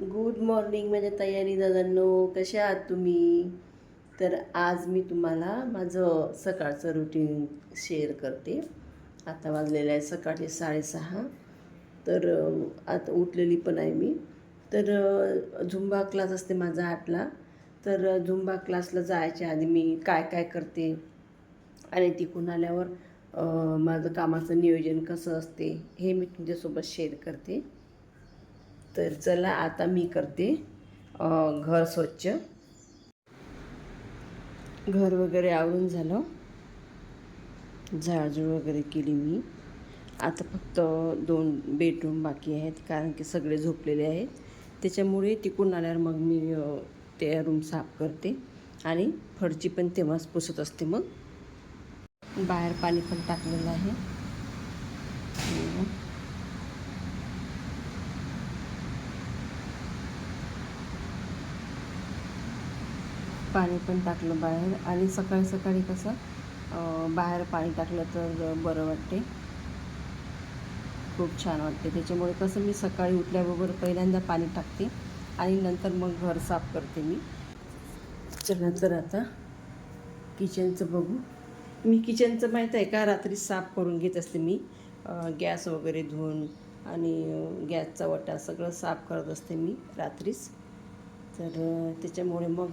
Good morning माझ्या तयारी दादांनो. कशा आहात तुम्ही? तर आज मी तुम्हाला माझं सकाळचं रुटीन शेअर करते. आता वाजलेलं आहे सकाळचे साडेसहा. तर आता उठलेली पण आहे मी. तर झुंबा क्लास असते माझा आठला. तर झुंबा क्लासला जायच्या आधी मी काय काय करते? आणि तिकून आल्यावर माझं कामाचं नियोजन कसं असते हे मी तुमच्यासोबत शेअर करते. तर चला आता मी करते घर स्वच्छ. घर वगैरे आवरून झालं. झाडझूड वगैरे केली मी. आता फक्त दोन बेडरूम बाकी आहेत कारण की सगळे झोपलेले आहेत. त्याच्यामुळे तिकडून आल्यावर मग मी त्या रूम साफ करते आणि फरची पण तेव्हाच पुसत असते मग. बाहेर पाणी पण टाकलेलं आहे. पाणी पण टाकलं बाहेर आणि सकाळी सकाळी कसं बाहेर पाणी टाकलं तर बरं वाटते. खूप छान वाटते. त्याच्यामुळे कसं मी सकाळी उठल्याबरोबर पहिल्यांदा पाणी टाकते आणि नंतर मग घर साफ करते मी. चला तर आता किचनचं बघू. मी किचनचं माहीत आहे का रात्री साफ करून घेत असते मी. गॅस वगैरे धुवून आणि गॅसचा वटा सगळं साफ करत असते मी रात्रीच. तर त्याच्यामुळे मग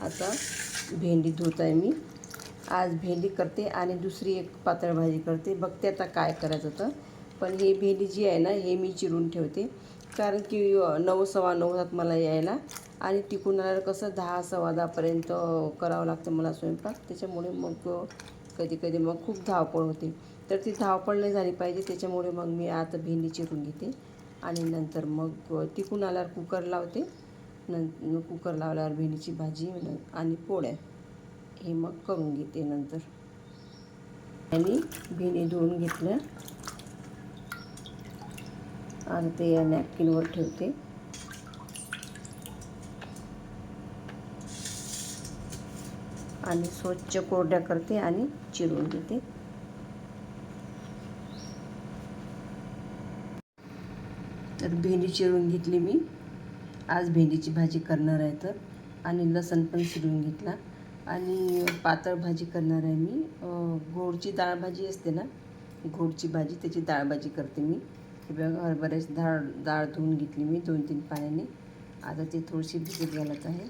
आता भेंडी धुत आहे मी. आज भेंडी करते आणि दुसरी एक पातळ भाजी करते. बघते आता काय करायचं तर पण ही भेंडी जी आहे ना हे मी चिरून ठेवते. कारण की नऊ सव्वा नऊ होतात मला यायला. आणि तिकून आल्यावर कसं दहा सव्वा दहापर्यंत करावं लागतं मला स्वयंपाक. त्याच्यामुळे मग कधी कधी मग खूप धावपळ होते. तर ती धावपळ नाही झाली पाहिजे. त्याच्यामुळे मग मी आता भेंडी चिरून घेते. आणि नंतर मग तिकून आल्यावर कुकर लावते. न कुकर लावल्यावर भेंडीची भाजी आणि पोळ्या. हे मग करून घेते नंतर. आणि भेंडी धुवून घेतल्या. आणि ते या नॅपकिनवर ठेवते. आणि स्वच्छ कोरड्या करते आणि चिरून घेते. तर भेंडी चिरून घेतली मी. आज भेंडीची भाजी करणार आहे तर. आणि लसण पण चिरून घेतला. आणि पातळ भाजी करणार आहे मी. गोडची डाळ भाजी असते ना गोडची भाजी त्याची डाळ भाजी करते मी. हे बघा हरभऱ्याची डाळ डाळ धुवून घेतली मी दोन तीन पाण्याने. आता ती थोडीशी भिजत घालत आहे.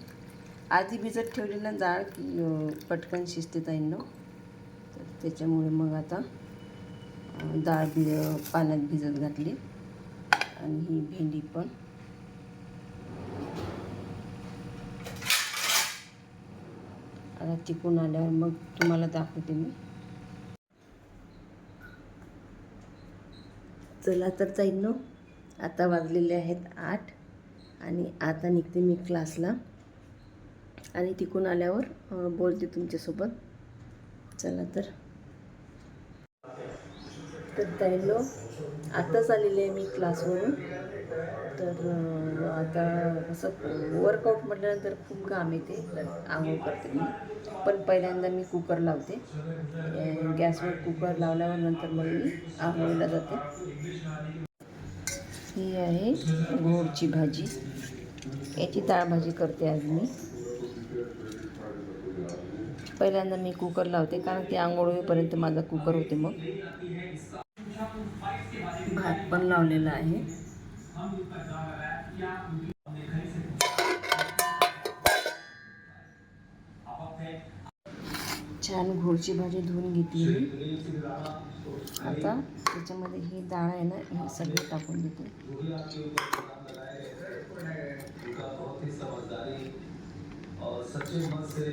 आधी भिजत ठेवली ना डाळ की पटकन शिजते ताईंनो. तर त्याच्यामुळे मग आता डाळ पाण्यात भिजत घातली. आणि ही भेंडी पण आता तिकून आल्यावर मग तुम्हाला दाखवते मी. चला तर जाईन आता वाजलेले आहेत आठ आणि आता निघते मी क्लासला. आणि तिकून आल्यावर बोलते तुमच्यासोबत. चला तर. तर ताईनो आत्ताच आलेली आहे मी क्लासवरून. तर आता असं वर्कआउट म्हटल्यानंतर खूप घाम येते आंघोळ करते मी. पण पहिल्यांदा मी कुकर लावते. गॅसवर कुकर लावल्यावर नंतर मग मी आंघोळीला जाते. ही आहे गोडची भाजी. याची डाळ भाजी करते आज मी. पहिल्यांदा मी कुकर लावते कारण की आंघोळ होईपर्यंत माझा कुकर होते मग भात पण लावलेला आहे छान घोळची भाजी धुवून घेतली मी आता त्याच्यामध्ये ही डाळ आहे ना हे सगळी टाकून देते और सच्चे मन से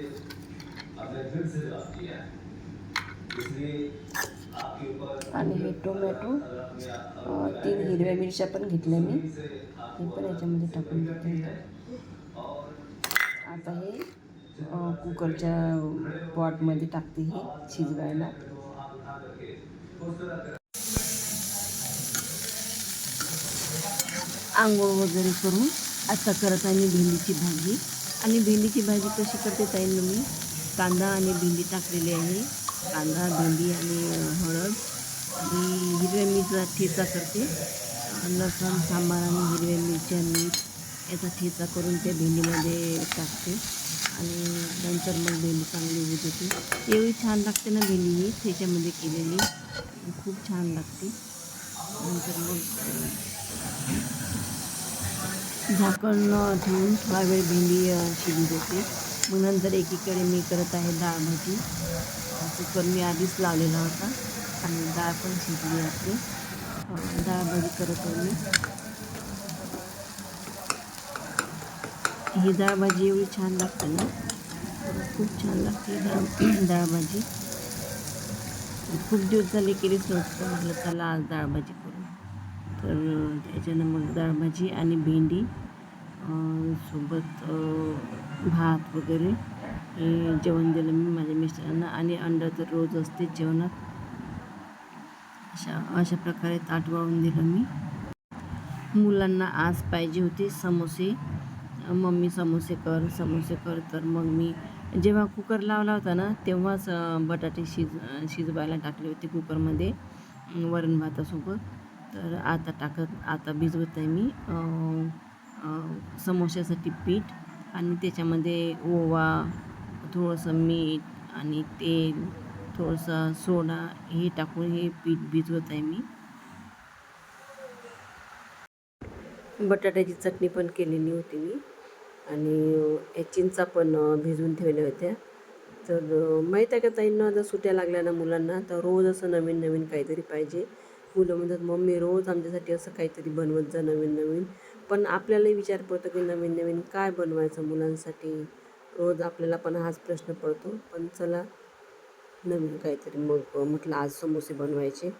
आणि हे टोमॅटो तीन हिरव्या मिरच्या पण घेतल्या मी. हे पण याच्यामध्ये टाकून घेतले आता हे कुकरच्या पॉटमध्ये टाकते हे शिजवायला. आंघोळ वगैरे करून आता करत आहे मी भेंडीची भाजी. आणि भेंडीची भाजी कशी करते ताईंना मी कांदा आणि भेंडी टाकलेली आहे. कांदा भेंडी आणि हळद. आणि हिरव्या मिरचा ठेचा करते. लसूण सांबार आणि हिरव्या मिरच्या मीठ याचा ठेचा करून त्या भेंडीमध्ये टाकते. आणि नंतर मग भेंडी चांगली होत होती एवढी छान लागते ना भेंडी ही ठेच्यामध्ये केलेली. खूप छान लागते. नंतर मग झाकण ठेवून थोडा वेळ भेंडी शिजू देते. मग नंतर एकीकडे मी करत आहे डाळ भाजी कुकर मी आधीच लावलेला होता आणि डाळ पण शिजली आपली डाळ भाजी करत आहे मी ही डाळ भाजी एवढी छान लागते ना. खूप छान लागते डाळ डाळ भाजी. खूप दिवस झाले केलीच नव्हतं म्हटलं चला आज डाळ भाजी करू तर त्याच्यानं मग डाळ भाजी आणि भेंडी सोबत भात वगैरे हे जेवण दिलं मी माझ्या मिस्टरांना आणि अंडा तर रोज असते जेवणात. अशा अशा प्रकारे ताट वाळून दिलं मी. मुलांना आज पाहिजे होते समोसे. मम्मी समोसे कर समोसे कर. तर मग मी जेव्हा कुकर लावला होता ना तेव्हाच बटाटे शिज शिजवायला टाकले होते कुकरमध्ये वरण भातासोबत. तर आता टाकत आता भिजवत आहे मी समोश्यासाठी पीठ. आणि त्याच्यामध्ये ओवा थोडंसं मीठ आणि तेल थोडंसं सोडा हे टाकून हे पीठ भिजवत आहे मी. बटाट्याची चटणी पण केलेली होती मी. आणि या चिंचा पण भिजवून ठेवल्या होत्या. तर माहीत आहे का ताईंना जर सुट्या लागल्या ना मुलांना तर रोज असं नवीन नवीन काहीतरी पाहिजे. मुलं म्हणतात मम्मी रोज आमच्यासाठी असं काहीतरी बनवत जा नवीन नवीन पण आपल्यालाही विचार पडतो की नवीन नवीन काय बनवायचं मुलांसाठी? रोज आपल्याला पण हाच प्रश्न पडतो. पण चला नवीन काहीतरी मग म्हटलं आज समोसे बनवायचे.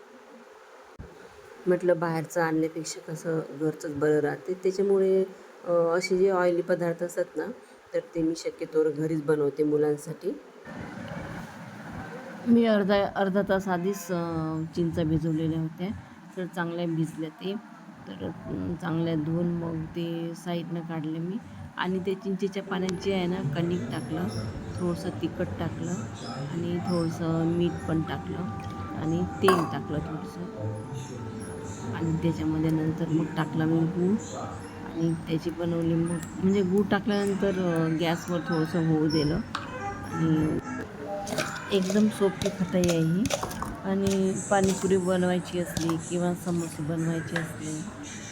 म्हटलं बाहेरचं आणण्यापेक्षा कसं घरचंच बरं राहते. त्याच्यामुळे असे जे ऑइली पदार्थ असतात ना तर ते मी शक्यतोवर घरीच बनवते मुलांसाठी. मी अर्धा अर्धा तास आधीच चिंचा भिजवलेल्या होत्या. तर चांगल्या भिजल्या ते. तर चांगल्या धुवून मग ते साईडनं काढले मी. आणि ते चिंचेच्या पाण्यात जे आहे ना कणिक टाकलं थोडंसं तिखट टाकलं आणि थोडंसं मीठ पण टाकलं आणि तेल टाकलं थोडंसं. आणि त्याच्यामध्ये नंतर मग टाकला मी गूळ आणि त्याची बनवली मग म्हणजे गूळ टाकल्यानंतर गॅसवर थोडंसं होऊ दिलं. आणि एकदम सोपी खटाई आहे ही. आणि पाणीपुरी बनवायची असली किंवा समोसे बनवायचे असले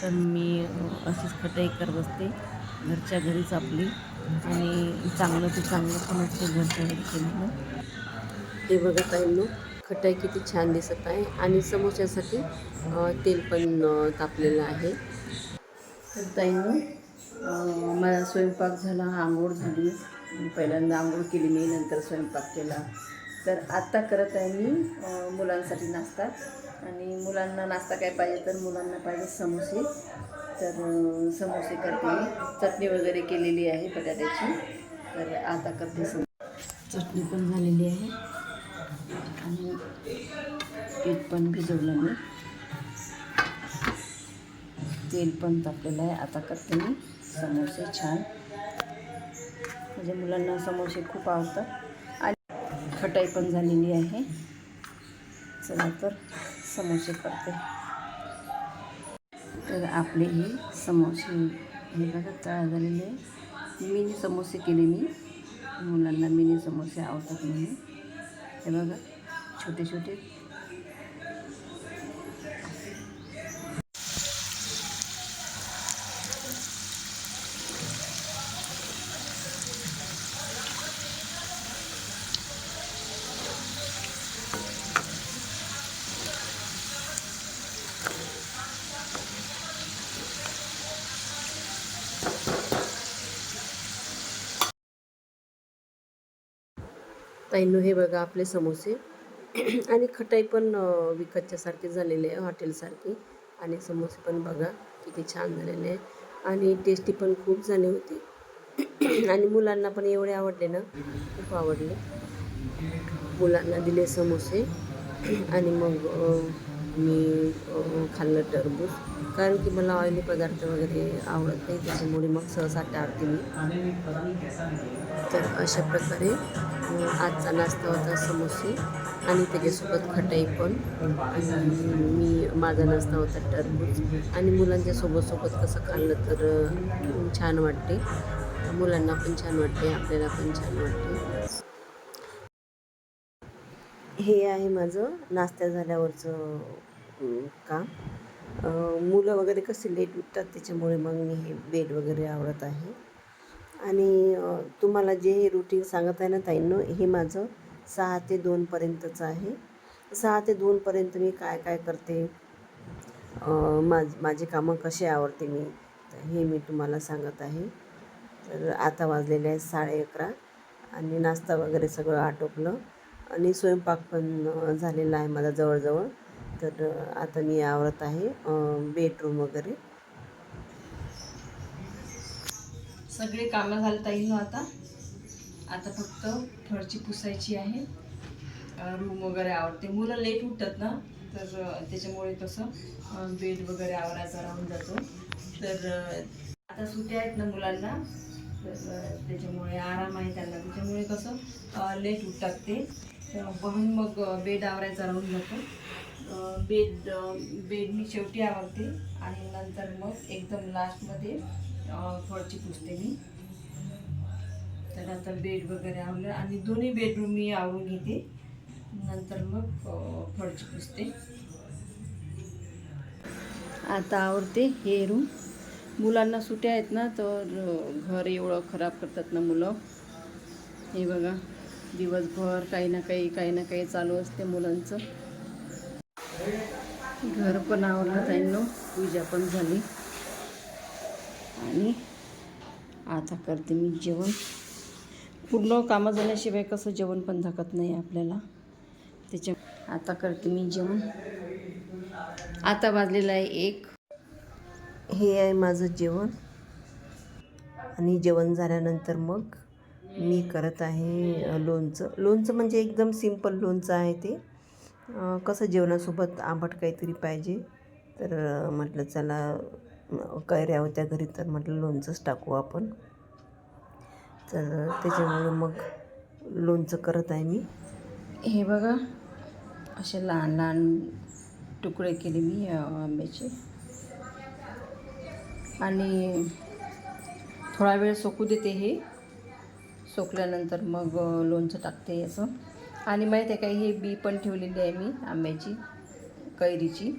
तर मी अशीच खटाई करत असते. घरच्या घरीच आपली. आणि चांगलं ते चांगलं पण असते घरच्या घरी केलेलं ते बघत आहे मग खटाई किती छान दिसत आहे. आणि समोश्यासाठी तेल पण तापलेलं आहे. तर ताईनं माझा स्वयंपाक झाला आंघोळ झाली. पहिल्यांदा आंघोळ केली मी नंतर स्वयंपाक केला. तर आत्ता करत आहे मी मुलांसाठी नाश्ता. आणि मुलांना नाश्ता काय पाहिजे तर मुलांना पाहिजे समोसे. तर समोसे करते मी. चटणी वगैरे केलेली आहे बटाट्याची. तर आता करते सम चटणी पण झालेली आहे. आणि पीठ पण भिजवलं मी. तेल पण तापलेलं आहे. आता करते मी. समोसे छान. म्हणजे मुलांना समोसे खूप आवडतात. खटाई पण झालेली आहे. चला तर समोसे करते. तर आपले हे समोसे हे बघा तळा झालेले आहे मिनी समोसे केले मी. मुलांना मिनी समोसे आवडतात म्हणून. हे बघा छोटे छोटे ताईंनो हे बघा आपले समोसे. आणि खटाई पण विकतच्यासारखे झालेले आहे हॉटेलसारखी आणि समोसे पण बघा किती छान झालेले आहे. आणि टेस्टी पण खूप झाले होते. आणि मुलांना पण एवढे आवडले ना खूप आवडले. मुलांना दिले समोसे. आणि मग मी खाल्लं टरबूज. कारण की मला ऑइली पदार्थ वगैरे आवडत नाही त्याच्यामुळे मग सहसा टाळते मी. तर अशा प्रकारे आजचा नाश्ता होता समोसे आणि त्याच्यासोबत खटाई पण. आणि मी माझा नाश्ता होता टरबूज. आणि मुलांच्या सोबत सोबत कसं खाल्लं तर छान वाटते. मुलांना पण छान वाटते आपल्याला पण छान वाटते. हे आहे माझं नाश्ता झाल्यावरचं काम. मुलं वगैरे कसे लेट उठतात त्याच्यामुळे मग मी हे बेड वगैरे आवडत आहे. आणि तुम्हाला जे हे रुटीन सांगत आहे ना ताईंनो हे माझं सहा ते दोनपर्यंतचं आहे. सहा ते दोनपर्यंत मी काय काय करते? माझ माझे कामं कसे आवडते मी? हे मी तुम्हाला सांगत आहे. तर आता वाजलेले आहे साडे अकरा आणि नाश्ता वगैरे सगळं आटोपलं आणि स्वयंपाक पण झालेला आहे माझा जवळजवळ. तर आता मी आवरत आहे बेडरूम वगैरे. सगळे कामं झालं ताईनं आता. आता फक्त फरची पुसायची आहे. रूम वगैरे आवडते मुलं लेट उठतात ना तर त्याच्यामुळे कसं बेड वगैरे आवरायचा राहून जातो. तर आता सुट्या आहेत ना मुलांना तर त्याच्यामुळे आराम आहे त्यांना. त्याच्यामुळे कसं लेट उठतात ते. तर म्हणून मग बेड आवरायचा राहून जातो. बेड बेड मी शेवटी आवरते. आणि नंतर मग एकदम लास्टमध्ये फळची पुसते मी तर आता बेड वगैरे आवलं आणि दोन्ही बेडरूम मी आवरून घेते. नंतर मग फळची पुसते आता आवडते हे रूम मुलांना सुट्या आहेत ना तर घर एवढं खराब करतात ना मुलं. हे बघा दिवसभर काही ना काही काही ना काही चालू असते मुलांचं. घर पण आवडलं त्यांना पूजा पण झाली. आणि आता करते मी जेवण. पूर्ण कामं झाल्याशिवाय कसं जेवण पण धकत नाही आपल्याला. त्याच्या आता करते मी जेवण. आता वाजलेलं आहे एक. हे आहे माझं जेवण. आणि जेवण झाल्यानंतर मग मी करत आहे लोणचं. लोणचं म्हणजे एकदम सिंपल लोणचं आहे ते. कसं जेवणासोबत आंबट काहीतरी पाहिजे. तर म्हटलं चला कैऱ्या होत्या घरी तर म्हटलं लोणचंच टाकू आपण. तर त्याच्यामुळे मग लोणचं करत आहे मी. हे बघा असे लहान लहान तुकडे केले मी आंब्याचे. आणि थोडा वेळ सोकू देते हे. सोकल्यानंतर मग लोणचं टाकते असं. आणि माहीत आहे का हे बी पण ठेवलेली आहे मी आंब्याची कैरीची.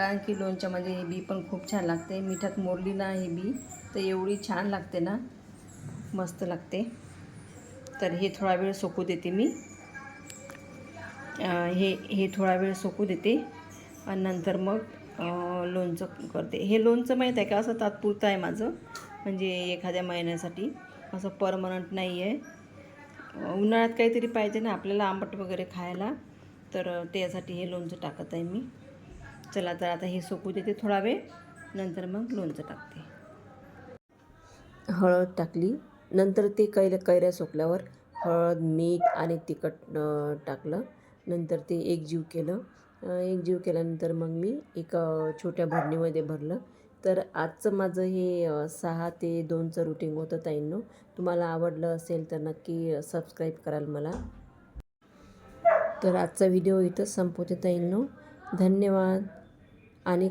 कारण की लोणच्यामध्ये हे बी पण खूप छान लागते. मिठात मोडली ना हे बी तर एवढी छान लागते ना मस्त लागते. तर हे थोडा वेळ सोकू देते मी. हे हे थोडा वेळ सोकू देते आणि नंतर मग लोणचं करते. हे लोणचं माहीत आहे का? असं तात्पुरतं आहे माझं. म्हणजे एखाद्या महिन्यासाठी. असं परमनंट नाही आहे. उन्हाळ्यात काहीतरी पाहिजे ना आपल्याला आंबट वगैरे खायला तर त्यासाठी हे लोणचं टाकत आहे मी. चला तर आता हे सोकू देते थोडा वेळ नंतर मग लोणचं टाकते. हळद टाकली. नंतर ते कैऱ्या कैऱ्या सोकल्यावर हळद मीठ आणि तिखट टाकलं. नंतर ते एक जीव केलं. एक जीव केल्यानंतर मग मी एका छोट्या भरणीमध्ये भरलं. तर आजचं माझं हे सहा ते दोनचं रुटीन होतं ताईंनो. तुम्हाला आवडलं असेल तर नक्की सबस्क्राईब कराल मला. तर आजचा व्हिडिओ इथं संपवते ताईंनो. धन्यवाद. आणि